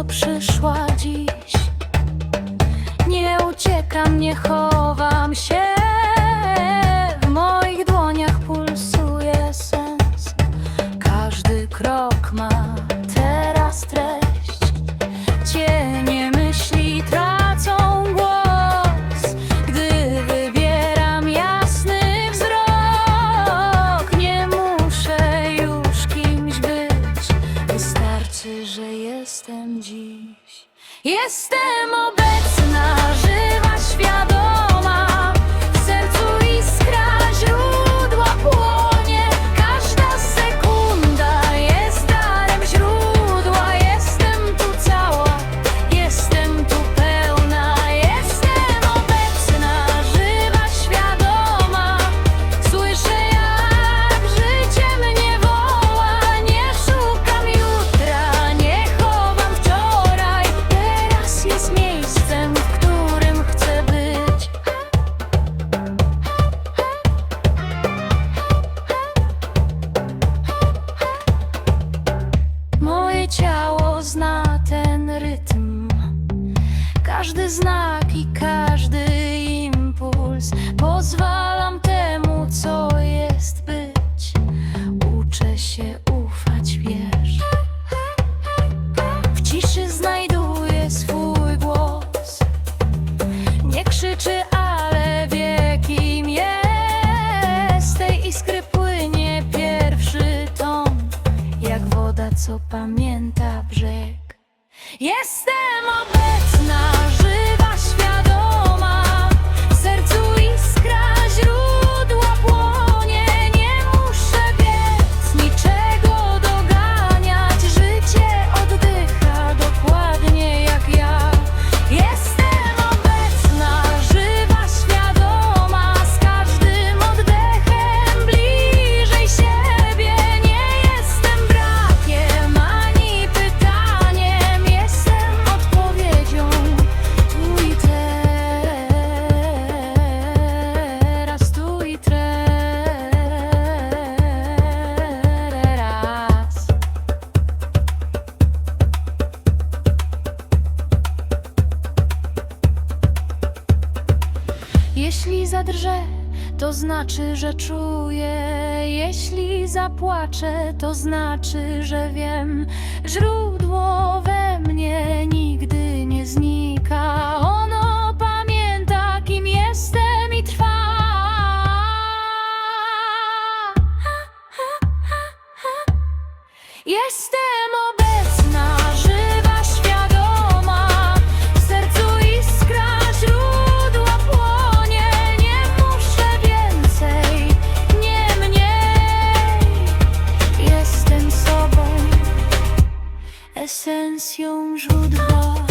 co przyszła dziś. Nie uciekam, nie chowam się. W moich dłoniach pulsuje Jestem obecna, ciało zna ten rytm. Każdy znak i każdy impuls pozwalam temu, co jest być. Uczę się ufać, wiesz. W ciszy znajduję swój głos. Nie krzyczy, ale wie, kim jest. Tej iskry płynie pierwszy ton, jak woda, co pamięta. Jestem obecna, Jeśli zadrżę, to znaczy, że czuję. Jeśli zapłaczę, to znaczy, że wiem. Źródło we mnie nigdy nie znika. Ono pamięta, kim jestem i trwa. Jestem obecna, Ascension joue de